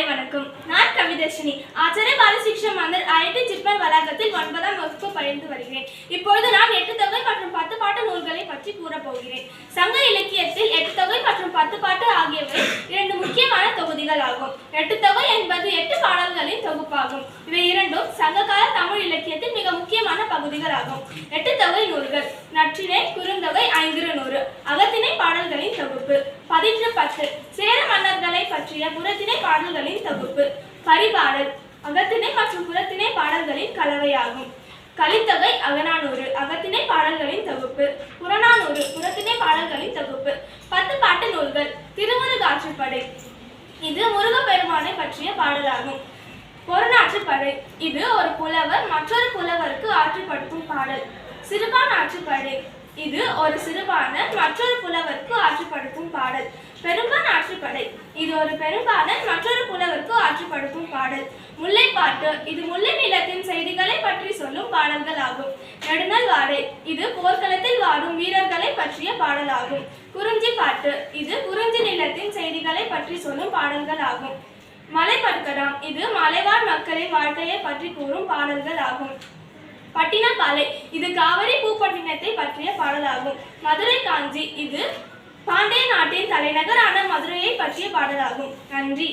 காலை வணக்கம். நான் கவிதர்ஷினி. ஆச்சாரிய பாலசிக்ஷா மந்தர் ஐஐடி ஜிப்மர் வளாகத்தில் ஒன்பதாம் வகுப்பு பயின்று வருகிறேன். இப்பொழுது நான் எட்டு தொகை மற்றும் பத்து பாட்டு நூல்களை பற்றி கூறப் போகிறேன். சங்க இலக்கியத்தில் எட்டு தொகை மற்றும் பத்து பாட்டு ஆகியவை இரண்டு முக்கியமான தொகுதிகள் ஆகும். எட்டு தொகை என்பது எட்டு பாடல்களின் தொகுப்பாகும். இவை இரண்டும் சங்ககால தமிழ் இலக்கியத்தில் மிக முக்கியமான பகுதிகள் ஆகும். எட்டு தொகை நூல்கள். நற்றினை குறுந்தொகை ஐந்திர நூறு. அகத்திணை பாடல்களின் தொகுப்பு. பதிற்று பத்து சேர மன்னர்களை பற்றிய புறத்திணை பாடல்களின் தொகுப்பு. பரிபாடல். அகத்திணை மற்றும் புறத்திணை பாடல்களின் கலவையாகும். கலித்தொகை அகநானூறு. அகத்திணை பாடல்களின் தொகுப்பு. புறநானூறு. புறத்திணை பாடல்களின் தொகுப்பு. பத்து பாட்டு நூல்கள். திருமுருகாற்றுப்படை இது முருகப்பெருமானை பற்றிய பாடலாகும். பொருணாற்றுப்படை இது ஒரு புலவர் மற்றொரு புலவருக்கு ஆற்றுப்படுத்தும் பாடல். சிறுபான் ஆற்றுப்படை. இது ஒரு சிறுபான மற்றொரு புலவருக்கு ஆற்றுப்படுத்தும் பாடல் பெரும்பான் ஆற்றுப்படை இது ஒரு பெரும்பாடல் மற்றொரு புலவருக்கு ஆற்றுப்படுத்தும் பாடல். முல்லைப்பாட்டு. இது முல்லை நிலத்தின் செய்திகளை பற்றி சொல்லும் பாடல்கள் ஆகும் நெடுநல் வாடை. இது போர்க்களத்தில் வாடும் வீரர்களை பற்றிய பாடலாகும். குறிஞ்சி பாட்டு. இது குறிஞ்சி நிலத்தின் செய்திகளை பற்றி சொல்லும் பாடல்கள் ஆகும் மலைப்பட்கடாம் இது மலைவாழ் மக்களின் வாழ்க்கையை பற்றி கூறும் பாடல்கள் ஆகும் பட்டினப்பாலை. இது காவிரி பூப்பட்டினத்தை பற்றிய பாடலாகும். மதுரை காஞ்சி. இது பாண்டிய நாட்டின் தலைநகரான மதுரையை பற்றிய பாடலாகும். நன்றி.